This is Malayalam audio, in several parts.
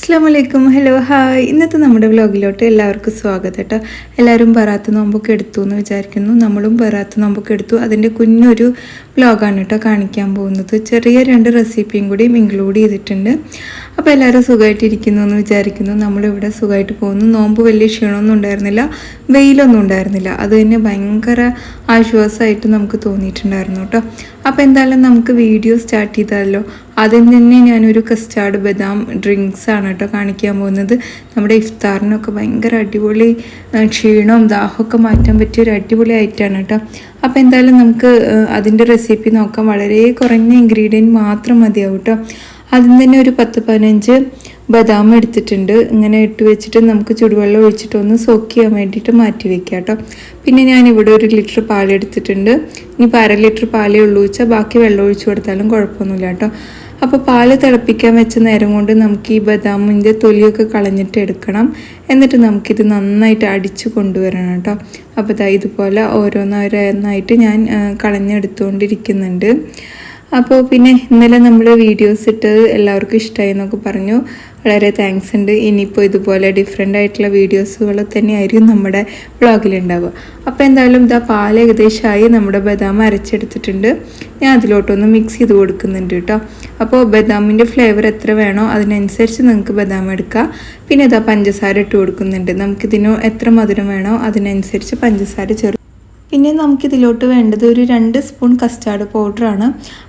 അസ്സാം വലൈക്കും ഹലോ ഹായ് ഇന്നത്തെ നമ്മുടെ വ്ലോഗിലോട്ട് എല്ലാവർക്കും സ്വാഗതം കേട്ടോ. എല്ലാവരും ബറാത്ത് നോമ്പൊക്കെ എടുത്തു എന്ന് വിചാരിക്കുന്നു. നമ്മളും ബറാത്ത് നോമ്പൊക്കെ എടുത്തു. അതിന്റെ കുഞ്ഞൊരു വ്ലോഗാണ് കേട്ടോ കാണിക്കാൻ പോകുന്നത്. ചെറിയ രണ്ട് റെസിപ്പിയും കൂടിയും ഇൻക്ലൂഡ് ചെയ്തിട്ടുണ്ട്. അപ്പോൾ എല്ലാവരും സുഖമായിട്ടിരിക്കുന്നു എന്ന് വിചാരിക്കുന്നു. നമ്മളിവിടെ സുഖമായിട്ട് പോകുന്നു. നോമ്പ് വലിയ ക്ഷീണമൊന്നും ഉണ്ടായിരുന്നില്ല. വെയിലൊന്നും ഉണ്ടായിരുന്നില്ല. അത് തന്നെ ഭയങ്കര ആശ്വാസമായിട്ട് നമുക്ക് തോന്നിയിട്ടുണ്ടായിരുന്നു കേട്ടോ. അപ്പോൾ എന്തായാലും നമുക്ക് വീഡിയോ സ്റ്റാർട്ട് ചെയ്താലോ? ആദ്യം തന്നെ ഞാനൊരു കസ്റ്റാർഡ് ബദാം ഡ്രിങ്ക്സ് ആണ് കേട്ടോ കാണിക്കാൻ പോകുന്നത്. നമ്മുടെ ഇഫ്താറിനൊക്കെ ഭയങ്കര അടിപൊളി ക്ഷീണവും ദാഹമൊക്കെ മാറ്റാൻ പറ്റിയ ഒരു അടിപൊളി ഐറ്റമാണ് കേട്ടോ. അപ്പോൾ എന്തായാലും നമുക്ക് അതിന്റെ റെസിപ്പി നോക്കാം. വളരെ കുറഞ്ഞ ഇൻഗ്രീഡിയന്റ് മാത്രം മതിയാവും കേട്ടോ. അതിന് തന്നെ ഒരു പത്ത് പതിനഞ്ച് ബദാം എടുത്തിട്ടുണ്ട്. ഇങ്ങനെ ഇട്ട് വെച്ചിട്ട് നമുക്ക് ചുടുവെള്ളം ഒഴിച്ചിട്ട് ഒന്ന് സോക്ക് ചെയ്യാൻ വേണ്ടിയിട്ട് മാറ്റി വെക്കാം കേട്ടോ. പിന്നെ ഞാൻ ഇവിടെ ഒരു ലിറ്റർ പാൽ എടുത്തിട്ടുണ്ട്. ഇനിയിപ്പോൾ അര ലിറ്റർ പാലേ ഉള്ളൂ വെച്ചാൽ ബാക്കി വെള്ളം ഒഴിച്ചു കൊടുത്താലും കുഴപ്പമൊന്നുമില്ല കേട്ടോ. അപ്പോൾ പാൽ തിളപ്പിക്കാൻ വെച്ച നേരം കൊണ്ട് നമുക്ക് ഈ ബദാമിന്റെ തൊലിയൊക്കെ കളഞ്ഞിട്ട് എടുക്കണം. എന്നിട്ട് നമുക്കിത് നന്നായിട്ട് അടിച്ചു കൊണ്ടുവരണം കേട്ടോ. അപ്പോൾ ഇതുപോലെ ഓരോന്നോരോന്നായിട്ട് ഞാൻ കളഞ്ഞെടുത്തുകൊണ്ടിരിക്കുന്നുണ്ട്. അപ്പോൾ പിന്നെ ഇന്നലെ നമ്മൾ വീഡിയോസ് ഇട്ടത് എല്ലാവർക്കും ഇഷ്ടമായി എന്നൊക്കെ പറഞ്ഞു. വളരെ താങ്ക്സ് ഉണ്ട്. ഇനിയിപ്പോൾ ഇതുപോലെ ഡിഫറെന്റ് ആയിട്ടുള്ള വീഡിയോസുകൾ തന്നെയായിരിക്കും നമ്മുടെ വ്ളോഗിലുണ്ടാവുക അപ്പോൾ എന്തായാലും ഇതാ പാൽ ഏകദേശമായി നമ്മുടെ ബദാം അരച്ചെടുത്തിട്ടുണ്ട്. ഞാൻ അതിലോട്ടൊന്ന് മിക്സ് ചെയ്ത് കൊടുക്കുന്നുണ്ട് കേട്ടോ. അപ്പോൾ ബദാമിന്റെ ഫ്ലേവർ എത്ര വേണോ അതിനനുസരിച്ച് നിങ്ങൾക്ക് ബദാം എടുക്കാം. പിന്നെ ഇതാ പഞ്ചസാര ഇട്ട് കൊടുക്കുന്നുണ്ട്. നമുക്കിതിനോ എത്ര മധുരം വേണോ അതിനനുസരിച്ച് പഞ്ചസാര ചേർത്ത് പിന്നെ നമുക്കിതിലോട്ട് വേണ്ടത് ഒരു രണ്ട് സ്പൂൺ കസ്റ്റാർഡ് പൗഡറാണ്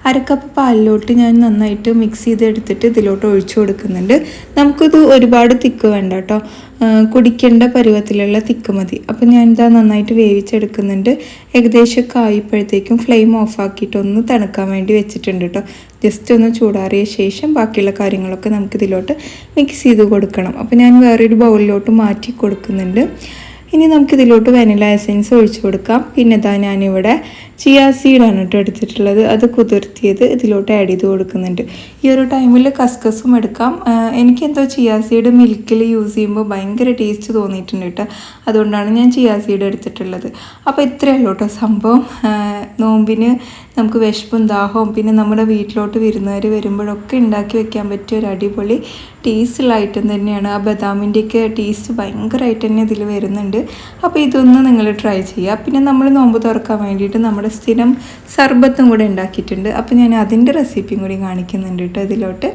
അരക്കപ്പ് പാലിലോട്ട് ഞാൻ നന്നായിട്ട് മിക്സ് ചെയ്തെടുത്തിട്ട് ഇതിലോട്ട് ഒഴിച്ചു കൊടുക്കുന്നുണ്ട്. നമുക്കിത് ഒരുപാട് തിക്ക് വേണ്ട കേട്ടോ കുടിക്കേണ്ട പരുവത്തിലുള്ള തിക്ക് മതി. അപ്പം ഞാനിതാ നന്നായിട്ട് വേവിച്ചെടുക്കുന്നുണ്ട്. ഏകദേശം ആയപ്പോഴത്തേക്കും ഫ്ലെയിം ഓഫാക്കിയിട്ട് ഒന്ന് തണുക്കാൻ വേണ്ടി വെച്ചിട്ടുണ്ട് കേട്ടോ ജസ്റ്റ് ഒന്ന് ചൂടാറിയ ശേഷം ബാക്കിയുള്ള കാര്യങ്ങളൊക്കെ നമുക്കിതിലോട്ട് മിക്സ് ചെയ്ത് കൊടുക്കണം. അപ്പോൾ ഞാൻ വേറൊരു ബൗളിലോട്ട് മാറ്റി കൊടുക്കുന്നുണ്ട്. ഇനി നമുക്കിതിലോട്ട് വാനില എസൻസ് ഒഴിച്ചു കൊടുക്കാം. പിന്നെ ഇതാ ഞാനിവിടെ ചിയാ സീഡാണ് കേട്ടോ എടുത്തിട്ടുള്ളത്. അത് കുതിർത്തിയത് ഇതിലോട്ട് ആഡ് ചെയ്ത് കൊടുക്കുന്നുണ്ട്. ഈ ഒരു ടൈമിൽ കസ്കസും എടുക്കാം. എനിക്കെന്തോ ചിയാ സീഡ് മിൽക്കിൽ യൂസ് ചെയ്യുമ്പോൾ ഭയങ്കര ടേസ്റ്റ് തോന്നിയിട്ടുണ്ട് കേട്ടോ അതുകൊണ്ടാണ് ഞാൻ ചിയാ സീഡ് എടുത്തിട്ടുള്ളത്. അപ്പോൾ ഇത്രയേ ഉള്ളൂ കേട്ടോ സംഭവം. നോമ്പിന് നമുക്ക് വിശപ്പും ദാഹവും പിന്നെ നമ്മുടെ വീട്ടിലോട്ട് വിരുന്നുകാർ വരുമ്പോഴൊക്കെ ഉണ്ടാക്കി വെക്കാൻ പറ്റിയ ഒരു അടിപൊളി ടേസ്റ്റുള്ള ഐറ്റം തന്നെയാണ്. ആ ബദാമിന്റെയൊക്കെ ടേസ്റ്റ് ഭയങ്കരമായിട്ട് തന്നെ ഇതിൽ വരുന്നുണ്ട്. അപ്പോൾ ഇതൊന്ന് നിങ്ങൾ ട്രൈ ചെയ്യുക. പിന്നെ നമ്മൾ നോമ്പ് തുറക്കാൻ വേണ്ടിയിട്ട് നമ്മുടെ സ്ഥിരം സർബത്തും കൂടെ ഉണ്ടാക്കിയിട്ടുണ്ട്. അപ്പോൾ ഞാൻ അതിന്റെ റെസിപ്പിയും കൂടി കാണിക്കുന്നുണ്ട് കേട്ടോ ഇതിലോട്ട്.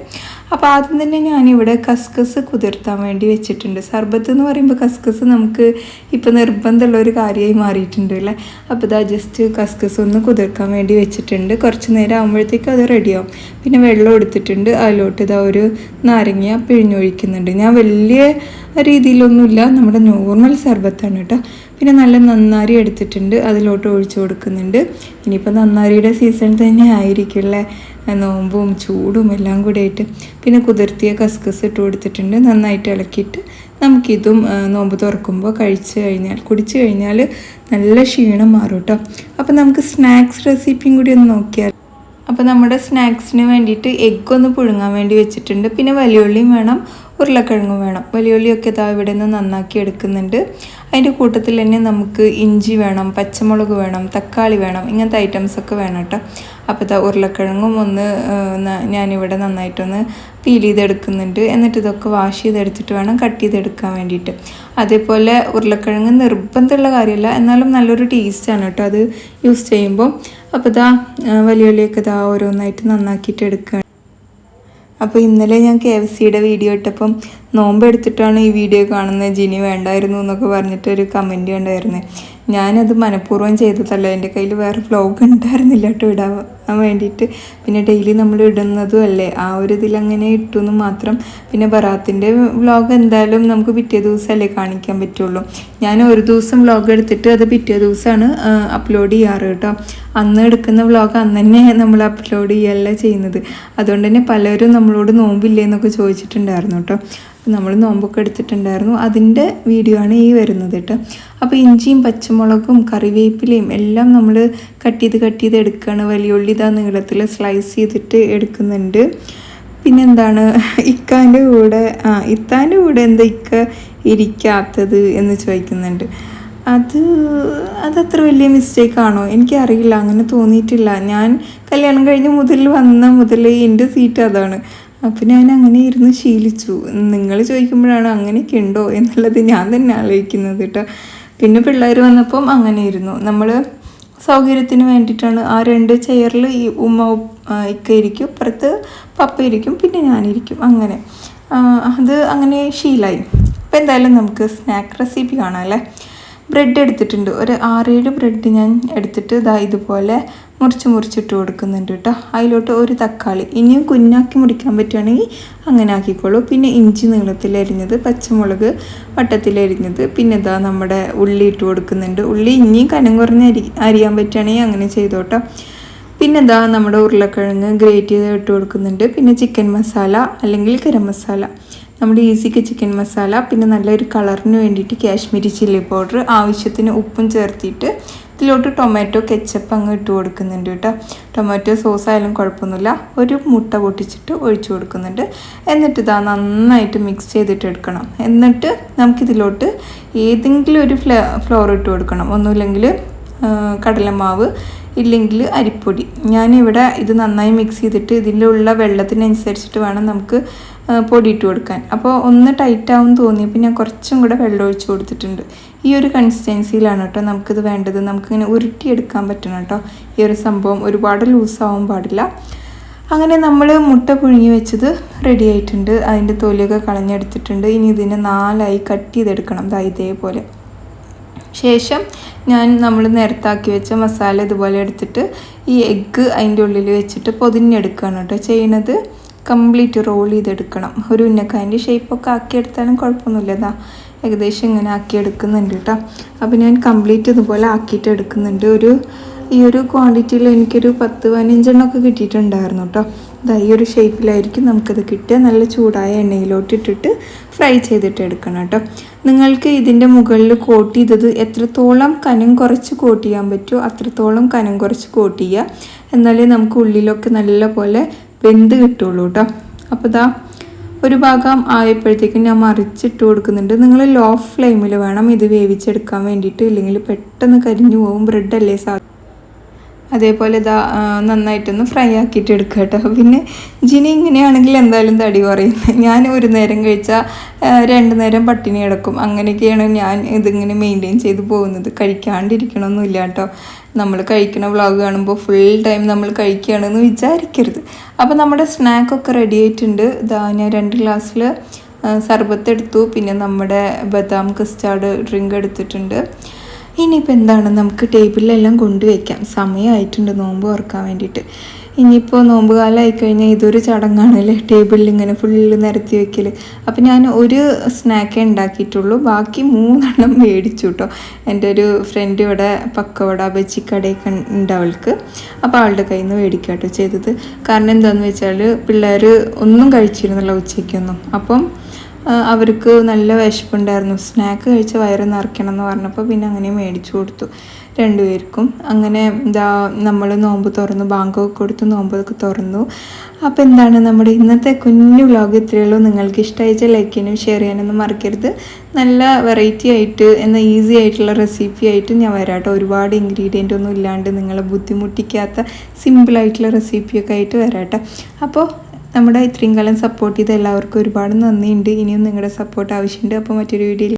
അപ്പോൾ ആദ്യം തന്നെ ഞാനിവിടെ കസ്കസ് കുതിർത്താൻ വേണ്ടി വെച്ചിട്ടുണ്ട്. സർബത്ത് എന്ന് പറയുമ്പോൾ കസ്കസ് നമുക്ക് ഇപ്പോൾ നിർബന്ധമുള്ള ഒരു കാര്യമായി മാറിയിട്ടുണ്ട് അല്ലേ? അപ്പോൾ ഇതാ ജസ്റ്റ് കസ്കസ് ഒന്ന് കുതിർക്കാൻ വേണ്ടി വെച്ചിട്ടുണ്ട്. കുറച്ച് നേരം ആകുമ്പോഴത്തേക്കും അത് റെഡിയാവും പിന്നെ വെള്ളം എടുത്തിട്ടുണ്ട്. അതിലോട്ട് ഇതാ ഒരു നാരങ്ങ പിഴിഞ്ഞൊഴിക്കുന്നുണ്ട്. ഞാൻ വലിയ രീതിയിലൊന്നുമില്ല. നമ്മുടെ നോർമൽ സർബത്താണ് കേട്ടോ. പിന്നെ നല്ല നന്നാരി എടുത്തിട്ടുണ്ട്. അതിലോട്ട് ഒഴിച്ചു കൊടുക്കുന്നുണ്ട്. ഇനിയിപ്പോൾ നന്നാരിയുടെ സീസൺ തന്നെ ആയിരിക്കില്ലേ? നോമ്പും ചൂടും എല്ലാം കൂടെ ആയിട്ട് പിന്നെ കുതിർത്തിയ കസ്കസ് ഇട്ട് കൊടുത്തിട്ടുണ്ട്. നന്നായിട്ട് ഇളക്കിയിട്ട് നമുക്കിതും നോമ്പ് തുറക്കുമ്പോൾ കഴിച്ച് കഴിഞ്ഞാൽ കുടിച്ച് കഴിഞ്ഞാൽ നല്ല ക്ഷീണം മാറും കേട്ടോ അപ്പോൾ നമുക്ക് സ്നാക്സ് റെസിപ്പിയും കൂടി ഒന്ന് നോക്കിയാൽ അപ്പോൾ നമ്മുടെ സ്നാക്സിന് വേണ്ടിയിട്ട് എഗ്ഗ് ഒന്ന് പുഴുങ്ങാൻ വേണ്ടി വെച്ചിട്ടുണ്ട്. പിന്നെ വലിയുള്ളിയും വേണം. ഉരുളക്കിഴങ്ങും വേണം. വലിയൊക്കെ ഇതാ ഇവിടെ നിന്ന് നന്നാക്കി എടുക്കുന്നുണ്ട്. അതിന്റെ കൂട്ടത്തിൽ തന്നെ നമുക്ക് ഇഞ്ചി വേണം പച്ചമുളക് വേണം തക്കാളി വേണം ഇങ്ങനത്തെ ഐറ്റംസൊക്കെ വേണം കേട്ടോ. അപ്പോൾ ഇതാ ഉരുളക്കിഴങ്ങും ഒന്ന് ഞാനിവിടെ നന്നായിട്ടൊന്ന് പീൽ ചെയ്തെടുക്കുന്നുണ്ട്. എന്നിട്ട് ഇതൊക്കെ വാഷ് ചെയ്തെടുത്തിട്ട് വേണം കട്ട് ചെയ്തെടുക്കാൻ വേണ്ടിയിട്ട്. അതേപോലെ ഉരുളക്കിഴങ്ങ് നിർബന്ധമുള്ള കാര്യമല്ല എന്നാലും നല്ലൊരു ടേസ്റ്റാണ് കേട്ടോ അത് യൂസ് ചെയ്യുമ്പോൾ അപ്പോൾ ഇതാ വലിയ വലിയൊക്കെ ഇതാ ഓരോന്നായിട്ട് നന്നാക്കിയിട്ട് എടുക്കുക അപ്പോൾ ഇന്നലെ ഞാൻ കെ എഫ് സിയുടെ വീഡിയോ ഇട്ടപ്പം നോമ്പ് എടുത്തിട്ടാണ് ഈ വീഡിയോ കാണുന്നത്. ജിനി വേണ്ടായിരുന്നു എന്നൊക്കെ പറഞ്ഞിട്ട് ഒരു കമന്റ് കണ്ടായിരുന്നു. ഞാനത് മനഃപൂർവം ചെയ്തതല്ല. എന്റെ കയ്യിൽ വേറെ വ്ലോഗ് ഉണ്ടായിരുന്നില്ല കേട്ടോ ഇടാൻ വേണ്ടിയിട്ട്. പിന്നെ ഡെയിലി നമ്മൾ ഇടുന്നതും അല്ലേ ആ ഒരു ഇതിൽ അങ്ങനെ ഇട്ടു എന്ന് മാത്രം പിന്നെ ബറാത്തിന്റെ വ്ലോഗ് എന്തായാലും നമുക്ക് പിറ്റേ ദിവസമല്ലേ കാണിക്കാൻ പറ്റുള്ളൂ. ഞാൻ ഒരു ദിവസം വ്ലോഗ് എടുത്തിട്ട് അത് പിറ്റേ ദിവസമാണ് അപ്ലോഡ് ചെയ്യാറ് കേട്ടോ അന്ന് എടുക്കുന്ന വ്ലോഗ് അന്ന് തന്നെ നമ്മൾ അപ്ലോഡ് ചെയ്യല്ല ചെയ്യുന്നത്. അതുകൊണ്ട് തന്നെ പലരും നമ്മളോട് നോമ്പില്ലേ എന്നൊക്കെ ചോദിച്ചിട്ടുണ്ടായിരുന്നു കേട്ടോ നമ്മൾ നോമ്പൊക്കെ എടുത്തിട്ടുണ്ടായിരുന്നു. അതിന്റെ വീഡിയോ ആണ് ഈ വരുന്നത് കേട്ടോ. അപ്പോൾ ഇഞ്ചിയും പച്ചമുളകും കറിവേപ്പിലയും എല്ലാം നമ്മൾ കട്ട് ചെയ്ത് കട്ട് ചെയ്ത് എടുക്കുകയാണ് വലിയുള്ളി ഇതാ നീളത്തിൽ സ്ലൈസ് ചെയ്തിട്ട് എടുക്കുന്നുണ്ട്. പിന്നെന്താണ് ഇക്കാന്റെ കൂടെ ആ ഇത്താന്റെ കൂടെ എന്താ ഇക്ക ഇരിക്കാത്തത് എന്ന് ചോദിക്കുന്നുണ്ട്. അത് അതത്ര വലിയ മിസ്റ്റേക്ക് ആണോ? എനിക്കറിയില്ല. അങ്ങനെ തോന്നിയിട്ടില്ല. ഞാൻ കല്യാണം കഴിഞ്ഞ് മുതൽ വന്ന മുതൽ എന്റെ സീറ്റ് അതാണ്. അപ്പം ഞാൻ അങ്ങനെ ഇരുന്ന് ശീലിച്ചു. നിങ്ങൾ ചോദിക്കുമ്പോഴാണ് അങ്ങനെയൊക്കെ ഉണ്ടോ എന്നുള്ളത് ഞാൻ തന്നെ ആലോചിക്കുന്നത് കേട്ടോ. പിന്നെ പിള്ളേർ വന്നപ്പം അങ്ങനെ ഇരുന്നു. നമ്മൾ സൗകര്യത്തിന് വേണ്ടിയിട്ടാണ് ആ രണ്ട് ചെയറിൽ ഈ ഉമ്മ ഇക്ക ഇരിക്കും. പുറത്ത് പപ്പ ഇരിക്കും. പിന്നെ ഞാനിരിക്കും അങ്ങനെ. അത് അങ്ങനെ ശീലായി. അപ്പോൾ എന്തായാലും നമുക്ക് സ്നാക്ക് റെസിപ്പി കാണാം അല്ലേ? ബ്രെഡ് എടുത്തിട്ടുണ്ട്. ഒരു ആറേഴ് ബ്രെഡ് ഞാൻ എടുത്തിട്ട് ഇതാ ഇതുപോലെ മുറിച്ച് മുറിച്ചിട്ട് കൊടുക്കുന്നുണ്ട് കേട്ടോ. അതിലോട്ട് ഒരു തക്കാളി. ഇനിയും കുഞ്ഞാക്കി മുറിക്കാൻ പറ്റുകയാണെങ്കിൽ അങ്ങനെ ആക്കിക്കോളൂ. പിന്നെ ഇഞ്ചി നീളത്തിലരിഞ്ഞത് പച്ചമുളക് വട്ടത്തിലരിഞ്ഞത് പിന്നെ ഇതാ നമ്മുടെ ഉള്ളി ഇട്ട് കൊടുക്കുന്നുണ്ട്. ഉള്ളി ഇനിയും കനം കുറഞ്ഞ് അരി അരിയാൻ പറ്റുകയാണെങ്കിൽ അങ്ങനെ ചെയ്തോട്ടോ. പിന്നെ ഇതാ നമ്മുടെ ഉരുളക്കിഴങ്ങ് ഗ്രേറ്റ് ചെയ്ത് ഇട്ട് കൊടുക്കുന്നുണ്ട്. പിന്നെ ചിക്കൻ മസാല അല്ലെങ്കിൽ ഗരം മസാല. നമ്മുടെ ഈസിക്ക് ചിക്കൻ മസാല. പിന്നെ നല്ലൊരു കളറിന് വേണ്ടിയിട്ട് കാശ്മീരി ചില്ലി പൗഡർ. ആവശ്യത്തിന് ഉപ്പും ചേർത്തിട്ട് ഇതിലോട്ട് ടൊമാറ്റോ കെച്ചപ്പ് അങ്ങ് ഇട്ട് കൊടുക്കുന്നുണ്ട് കേട്ടോ. ടൊമാറ്റോ സോസ് ആയാലും കുഴപ്പമൊന്നുമില്ല. ഒരു മുട്ട പൊട്ടിച്ചിട്ട് ഒഴിച്ചു കൊടുക്കുന്നുണ്ട്. എന്നിട്ട് ഇതാ നന്നായിട്ട് മിക്സ് ചെയ്തിട്ട് എടുക്കണം. എന്നിട്ട് നമുക്കിതിലോട്ട് ഏതെങ്കിലും ഒരു ഫ്ലേ ഫ്ലോർ ഇട്ട് കൊടുക്കണം. ഒന്നുമില്ലെങ്കിൽ കടലമാവ് ഇല്ലെങ്കിൽ അരിപ്പൊടി. ഞാനിവിടെ ഇത് നന്നായി മിക്സ് ചെയ്തിട്ട് ഇതിലുള്ള വെള്ളത്തിനനുസരിച്ചിട്ട് വേണം നമുക്ക് പൊടി ഇട്ട് കൊടുക്കാൻ. അപ്പോൾ ഒന്ന് ടൈറ്റ് ആവും തോന്നിയപ്പോൾ ഞാൻ കുറച്ചും കൂടെ വെള്ളം ഒഴിച്ച് കൊടുത്തിട്ടുണ്ട്. ഈ ഒരു കൺസിസ്റ്റൻസിയിലാണ് കേട്ടോ നമുക്കിത് വേണ്ടത്. നമുക്കിങ്ങനെ ഉരുട്ടിയെടുക്കാൻ പറ്റണം കേട്ടോ. ഈ ഒരു സംഭവം ഒരുപാട് ലൂസാവാൻ പാടില്ല. അങ്ങനെ നമ്മൾ മുട്ട പുഴുങ്ങി വെച്ചത് റെഡി ആയിട്ടുണ്ട്. അതിന്റെ തൊലിയൊക്കെ കളഞ്ഞെടുത്തിട്ടുണ്ട്. ഇനി ഇതിനെ നാലായി കട്ട് ചെയ്തെടുക്കണം. ദാ ഇതേപോലെ. ശേഷം ഞാൻ നമ്മൾ നേരത്താക്കി വെച്ച മസാല ഇതുപോലെ എടുത്തിട്ട് ഈ എഗ്ഗ് അതിന്റെ ഉള്ളിൽ വെച്ചിട്ട് പൊതിഞ്ഞെടുക്കുകയാണ് കേട്ടോ ചെയ്യണത് കംപ്ലീറ്റ് റോൾ ചെയ്തെടുക്കണം. ഒരു ഉന്നക്കായന്റെ ഷേപ്പൊക്കെ ആക്കിയെടുത്താലും കുഴപ്പമൊന്നുമില്ല. ഇതാ ഏകദേശം ഇങ്ങനെ ആക്കിയെടുക്കുന്നുണ്ട് കേട്ടോ. അപ്പോൾ ഞാൻ കംപ്ലീറ്റ് ഇതുപോലെ ആക്കിയിട്ട് എടുക്കുന്നുണ്ട്. ഒരു ഈ ഒരു ക്വാണ്ടിറ്റിയിൽ എനിക്കൊരു പത്ത് പതിനഞ്ചെണ്ണമൊക്കെ കിട്ടിയിട്ടുണ്ടായിരുന്നു കേട്ടോ. ഇതാ ഈ ഒരു ഷേപ്പിലായിരിക്കും നമുക്കത് കിട്ടുക. നല്ല ചൂടായ എണ്ണയിലോട്ട് ഇട്ടിട്ട് ഫ്രൈ ചെയ്തിട്ട് എടുക്കണം കേട്ടോ. നിങ്ങൾക്ക് ഇതിന്റെ മുകളിൽ കോട്ട് ചെയ്തത് എത്രത്തോളം കനം കുറച്ച് കോട്ട് ചെയ്യാൻ പറ്റുമോ അത്രത്തോളം കനം കുറച്ച് കോട്ട് ചെയ്യുക. എന്നാലേ നമുക്ക് ഉള്ളിലൊക്കെ നല്ല പോലെ വെന്ത് കിട്ടുള്ളൂ കേട്ടോ അപ്പോൾ ഇതാ ഒരു ഭാഗം ആയപ്പോഴത്തേക്കും ഞാൻ മറിച്ചിട്ട് കൊടുക്കുന്നുണ്ട്. നിങ്ങൾ ലോ ഫ്ലെയിമിൽ വേണം ഇത് വേവിച്ചെടുക്കാൻ വേണ്ടിയിട്ട്. ഇല്ലെങ്കിൽ പെട്ടെന്ന് കരിഞ്ഞു പോകും ബ്രെഡല്ലേ സാ അതേപോലെ ഇതാ നന്നായിട്ടൊന്ന് ഫ്രൈ ആക്കിയിട്ട് എടുക്കുക കേട്ടോ. പിന്നെ ജിനി ഇങ്ങനെയാണെങ്കിൽ എന്തായാലും തടി കുറയുന്നത് ഞാൻ ഒരു നേരം കഴിച്ചാൽ രണ്ട് നേരം പട്ടിണി കിടക്കും. അങ്ങനെയൊക്കെയാണ് ഞാൻ ഇതിങ്ങനെ മെയിന്റെയിൻ ചെയ്ത് പോകുന്നത്. കഴിക്കാണ്ടിരിക്കണമൊന്നുമില്ല കേട്ടോ. നമ്മൾ കഴിക്കുന്ന വ്ളോഗ് കാണുമ്പോൾ ഫുൾ ടൈം നമ്മൾ കഴിക്കുകയാണെന്ന് വിചാരിക്കരുത്. അപ്പോൾ നമ്മുടെ സ്നാക്കൊക്കെ റെഡി ആയിട്ടുണ്ട്. ഇതാ ഞാൻ രണ്ട് ഗ്ലാസ്സിൽ സർബത്ത് എടുത്തു. പിന്നെ നമ്മുടെ ബദാം കസ്റ്റാർഡ് ഡ്രിങ്ക് എടുത്തിട്ടുണ്ട്. ഇനിയിപ്പോൾ എന്താണ്? നമുക്ക് ടേബിളിലെല്ലാം കൊണ്ടുവയ്ക്കാം. സമയമായിട്ടുണ്ട് നോമ്പ് ഓർക്കാൻ വേണ്ടിയിട്ട്. ഇനിയിപ്പോൾ നോമ്പ് കാലമായി കഴിഞ്ഞാൽ ഇതൊരു ചടങ്ങാണല്ലേ? ടേബിളിൽ ഇങ്ങനെ ഫുള്ള് നിരത്തി വെക്കൽ അപ്പോൾ ഞാൻ ഒരു സ്നാക്കേ ഉണ്ടാക്കിയിട്ടുള്ളൂ. ബാക്കി മൂന്നെണ്ണം മേടിച്ചു കേട്ടോ എന്റെ ഒരു ഫ്രണ്ട് ഇവിടെ പക്കവട ബജിക്കടയൊക്കെ ഉണ്ട് അവൾക്ക്. അപ്പോൾ അവളുടെ കയ്യിൽ നിന്ന് മേടിക്കുക കേട്ടോ ചെയ്തത്. കാരണം എന്താണെന്ന് വെച്ചാൽ പിള്ളേർ ഒന്നും കഴിച്ചിരുന്നില്ല ഉച്ചയ്ക്കൊന്നും. അപ്പം അവർക്ക് നല്ല വിശപ്പുണ്ടായിരുന്നു. സ്നാക്ക് കഴിച്ച് വയറ് നിറയ്ക്കണം എന്ന് പറഞ്ഞപ്പോൾ പിന്നെ അങ്ങനെ മേടിച്ചു കൊടുത്തു. രണ്ടുപേർക്കും അങ്ങനെ എന്താ നമ്മൾ നോമ്പ് തുറന്നു ബാങ്കൊക്കെ കൊടുത്ത് നോമ്പൊക്കെ തുറന്നു. അപ്പോൾ എന്താണ് നമ്മുടെ ഇന്നത്തെ കുഞ്ഞു വ്ലോഗ് ഇത്രയുള്ളൂ നിങ്ങൾക്ക് ഇഷ്ടമായിച്ച ലൈക്ക് ചെയ്യാനും ഷെയർ ചെയ്യാനൊന്നും മറക്കരുത്. നല്ല വെറൈറ്റി ആയിട്ട് എന്നാൽ ഈസി ആയിട്ടുള്ള റെസിപ്പി ആയിട്ട് ഞാൻ വരാം കേട്ടോ ഒരുപാട് ഇൻഗ്രീഡിയന്റ് ഒന്നും ഇല്ലാണ്ട് നിങ്ങളെ ബുദ്ധിമുട്ടിക്കാത്ത സിമ്പിളായിട്ടുള്ള റെസിപ്പിയൊക്കെ ആയിട്ട് വരാം കേട്ടോ അപ്പോൾ നമ്മുടെ ഇത്രയും കാലം സപ്പോർട്ട് ചെയ്ത എല്ലാവർക്കും ഒരുപാട് നന്ദിയുണ്ട്. ഇനിയും നിങ്ങളുടെ സപ്പോർട്ട് ആവശ്യമുണ്ട്. അപ്പോൾ മറ്റൊരു വീഡിയോയിൽ